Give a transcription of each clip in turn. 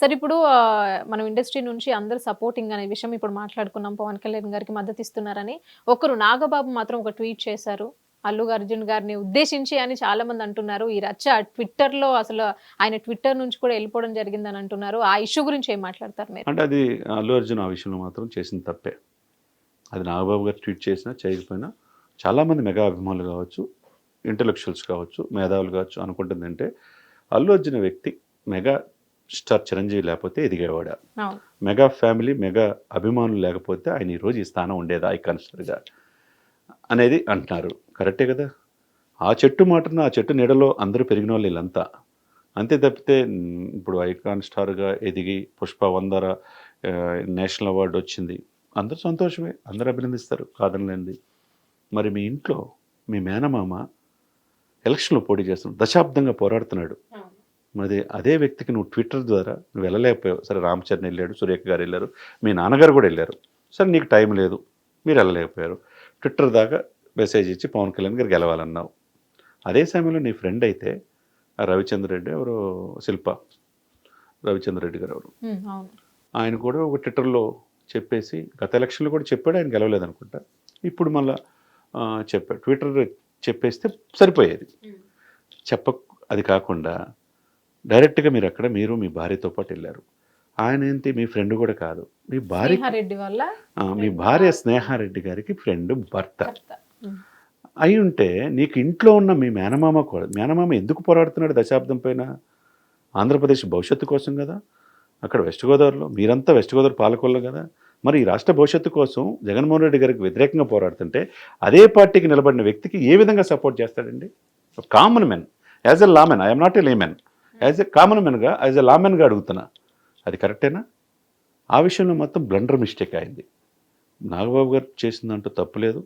సరే ఇప్పుడు మనం ఇండస్ట్రీ నుంచి అందరు సపోర్టింగ్ అనే విషయం ఇప్పుడు మాట్లాడుకున్నాం. పవన్ కళ్యాణ్ గారికి మద్దతు ఇస్తున్నారని ఒకరు నాగబాబు మాత్రం ఒక ట్వీట్ చేశారు. అల్లు అర్జున్ గారిని ఉద్దేశించి అని చాలా మంది అంటున్నారు. ఈ రచ్చ ట్విట్టర్లో అసలు ఆయన ట్విట్టర్ నుంచి కూడా వెళ్ళిపోవడం జరిగిందని అంటున్నారు. ఆ ఇష్యూ గురించి ఏం మాట్లాడతారు మీరు? అంటే అది అల్లు అర్జున్ ఆ విషయంలో మాత్రం చేసిన తప్పే. అది నాగబాబు గారు ట్వీట్ చేసినా చేయకపోయినా చాలామంది మెగా అభిమానులు కావచ్చు ఇంటలెక్చువల్స్ కావచ్చు మేధావులు కావచ్చు అనుకుంటుందంటే అల్లు అర్జున్ వ్యక్తి మెగా స్టార్ చిరంజీవి లేకపోతే ఎదిగేవాడా? మెగా ఫ్యామిలీ మెగా అభిమానులు లేకపోతే ఆయన ఈరోజు ఈ స్థానం ఉండేదా ఐకాన్ స్టార్గా అనేది అంటున్నారు. కరెక్టే కదా? ఆ చెట్టు మాటన ఆ చెట్టు నీడలో అందరూ పెరిగిన వాళ్ళు వీళ్ళంతా. అంతే తప్పితే ఇప్పుడు ఐకాన్ స్టార్గా ఎదిగి పుష్ప వందర నేషనల్ అవార్డు వచ్చింది. అందరూ సంతోషమే. అందరూ అభినందిస్తారు. కాదనలేంది మరి మీ ఇంట్లో మీ మేనమామ ఎలక్షన్లో పోటీ చేస్తున్నాడు దశాబ్దంగా పోరాడుతున్నాడు. మరి అదే వ్యక్తికి నువ్వు ట్విట్టర్ ద్వారా నువ్వు వెళ్ళలేకపోయావు. సరే రామ్ చరణ్ వెళ్ళాడు సురేఖ గారు వెళ్ళారు మీ నాన్నగారు కూడా వెళ్ళారు. సరే నీకు టైం లేదు మీరు వెళ్ళలేకపోయారు. ట్విట్టర్ దాకా మెసేజ్ ఇచ్చి పవన్ కళ్యాణ్ గారు గెలవాలన్నావు. అదే సమయంలో నీ ఫ్రెండ్ అయితే రవిచంద్ర రెడ్డి ఎవరు? శిల్ప. రవిచంద్ర రెడ్డి గారు ఎవరు? ఆయన కూడా ఒక ట్విట్టర్లో చెప్పేసి గత ఎలక్షన్లో కూడా చెప్పాడు ఆయన గెలవలేదు అనుకుంటా ఇప్పుడు మళ్ళా చెప్పాడు. ట్విట్టర్ చెప్పేస్తే సరిపోయేది. చెప్ప అది కాకుండా డైరెక్ట్గా మీరు అక్కడ మీరు మీ భార్యతో పాటు వెళ్ళారు. ఆయన ఏంటి? మీ ఫ్రెండ్ కూడా కాదు. మీ భార్య రెడ్డి వల్ల మీ భార్య స్నేహారెడ్డి గారికి ఫ్రెండ్ భర్త. అయి ఉంటే నీకు ఇంట్లో ఉన్న మీ మేనమామ కూడా మేనమామ ఎందుకు పోరాడుతున్నాడు దశాబ్దం పైన? ఆంధ్రప్రదేశ్ భవిష్యత్తు కోసం కదా? అక్కడ వెస్ట్ గోదావరిలో మీరంతా వెస్ట్ గోదావరి పాలకొల్లు కదా? మరి ఈ రాష్ట్ర భవిష్యత్తు కోసం జగన్మోహన్ రెడ్డి గారికి వ్యతిరేకంగా పోరాడుతుంటే అదే పార్టీకి నిలబడిన వ్యక్తికి ఏ విధంగా సపోర్ట్ చేస్తాడండి? Common men as a layman I'm not a layman as a common మెన్గా as a లామెన్గా అడుగుతున్నా అది కరెక్టేనా ఆ విషయంలో మొత్తం బ్లండర్ మిస్టేక్ అయింది. నాగబాబు గారు చేసిందంటూ తప్పులేదు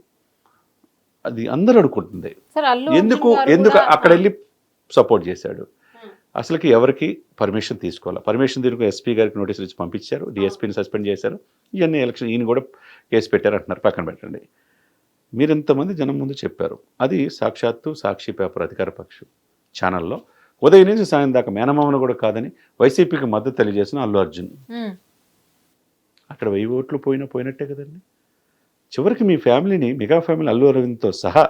అది అందరూ అల్లు ఎందుకు ఎందుకు కూడా- అక్కడ వెళ్ళి సపోర్ట్ చేశాడు? ఉమ్, అసలుకి ఎవరికి పర్మిషన్ తీసుకోవాలి? పర్మిషన్ తీసుకుని ఎస్పీ గారికి నోటీసులు ఇచ్చి పంపించారు. డిఎస్పీని సస్పెండ్ చేశారు. ఇవన్నీ ఎలక్షన్ ఈయన కూడా కేసు పెట్టారు అంటున్నారు పక్కన పెట్టండి. మీరు ఇంతమంది జనం ముందు చెప్పారు. అది సాక్షాత్తు సాక్షి పేపర్ అధికార పక్షం ఛానల్లో. ఉదయం నుంచి సాయం దాకా మేనమామను కూడా కాదని వైసీపీకి మద్దతు తెలియజేసిన అల్లు అర్జున్. అక్కడ వెయ్యి ఓట్లు పోయినా పోయినట్టే కదండి. చివరికి మీ ఫ్యామిలీని మెగా ఫ్యామిలీ అల్లు అరవింద్తో సహా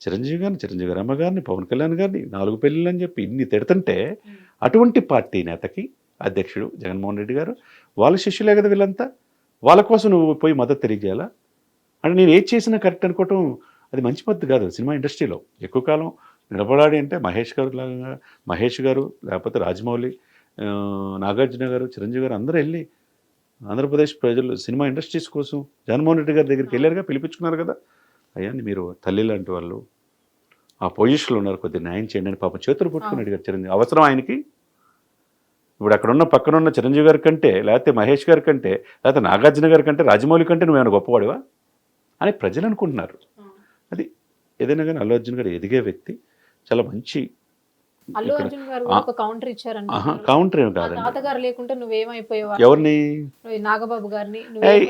చిరంజీవి గారిని చిరంజీవి గారి అమ్మ గారిని పవన్ కళ్యాణ్ గారిని నాలుగు పెళ్ళిళ్ళు అని చెప్పి ఇన్ని తిడుతుంటే అటువంటి పార్టీ నేతకి అధ్యక్షుడు జగన్మోహన్ రెడ్డి గారు వాళ్ళ శిష్యులే కదా వీళ్ళంతా. వాళ్ళ కోసం నువ్వు పోయి మద్దతు తెలియజేయాలా? అంటే నేను ఏది చేసినా కరెక్ట్ అనుకోవటం అది మంచి పద్ధతి కాదు సినిమా ఇండస్ట్రీలో. ఎక్కువ కాలం నిలబడాలి అంటే మహేష్ గారు లాగా మహేష్ గారు లేకపోతే రాజమౌళి నాగార్జున గారు చిరంజీవి గారు అందరూ వెళ్ళి ఆంధ్రప్రదేశ్ ప్రజలు సినిమా ఇండస్ట్రీస్ కోసం జగన్మోహన్ రెడ్డి గారి దగ్గరికి వెళ్ళారుగా పిలిపించుకున్నారు కదా. అయ్యా మీరు తల్లి లాంటి వాళ్ళు. ఆ పొజిషన్లో ఉన్నారు కొద్దిగా న్యాయం చేయండి అని పాపం చేతులు పట్టుకుని అడిగారు చిరంజీవి. అవసరం ఆయనకి? ఇప్పుడు అక్కడ ఉన్న పక్కన ఉన్న చిరంజీవి గారి కంటే లేకపోతే మహేష్ గారి కంటే లేకపోతే నాగార్జున గారి కంటే రాజమౌళి కంటే నువ్వేమైనా గొప్పవాడివా? అని ప్రజలు అనుకుంటున్నారు. అది ఏదైనా కానీ అల్లు అర్జున్ గారు ఎదిగే వ్యక్తి చాలా మంచి అల్లు ఇక్కడ అర్జున్ గారు ఆ- ఒక కౌంటర్ కౌంటర్ ఏమి కాదండి. తాతగారు లేకుంటే నువ్వేమైపోయావా ఎవరిని? నాగబాబు గారిని?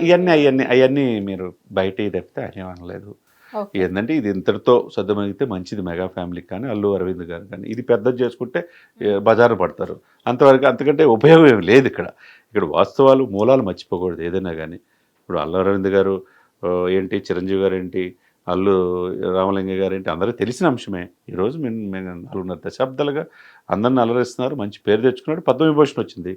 ఇవన్నీ అవన్నీ అవన్నీ మీరు బయట తప్పితే ఆయన అనలేదు. ఏంటంటే ఇది ఇంతటితో సర్దమగితే మంచిది మెగా ఫ్యామిలీకి కానీ అల్లు అరవింద్ గారు కానీ. ఇది పెద్దది చేసుకుంటే బజారు పడతారు. అంతవరకు అంతకంటే ఉపయోగం ఏమి లేదు ఇక్కడ. ఇక్కడ వాస్తవాలు మూలాలు మర్చిపోకూడదు ఏదైనా కానీ. ఇప్పుడు అల్లు అరవింద్ గారు ఏంటి చిరంజీవి గారు ఏంటి అల్లు రామలింగ గారు ఏంటి అందరూ తెలిసిన అంశమే. ఈరోజు మేము మేము నాలుగున్నర దశాబ్దాలుగా అందరిని అలరిస్తున్నారు. మంచి పేరు తెచ్చుకున్నాడు. పద్మవిభూషణ్ వచ్చింది.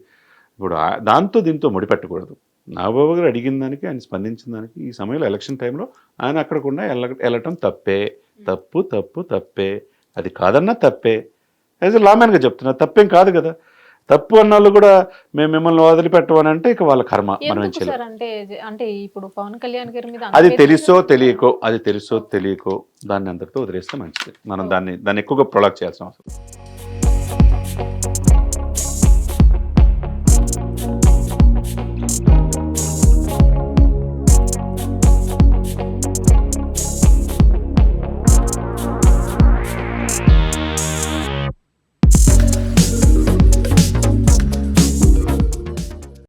ఇప్పుడు దాంతో దీంతో ముడిపెట్టకూడదు. నాగబాబు గారు అడిగిన దానికి ఆయన స్పందించిన దానికి ఈ సమయంలో ఎలక్షన్ టైంలో ఆయన అక్కడకుండా వెళ్ళ వెళ్ళటం తప్పే. తప్పు తప్పు తప్పే. అది కాదన్నా తప్పే. యాజ్ ఎ లామెన్గా చెప్తున్నా తప్పేం కాదు కదా. తప్పు అన్న వాళ్ళు కూడా మేము మిమ్మల్ని వదిలిపెట్టమని అంటే ఇక వాళ్ళ కర్మ మనం అంటే అంటే ఇప్పుడు పవన్ కళ్యాణ్ గారి మీద అది తెలుసో తెలియకో అది తెలుసో తెలియకో దాన్ని అందరితో వదిలేస్తే మంచిది. మనం దాన్ని దాన్ని ఎక్కువగా ప్రొలాక్ చేయాల్సిన అవసరం.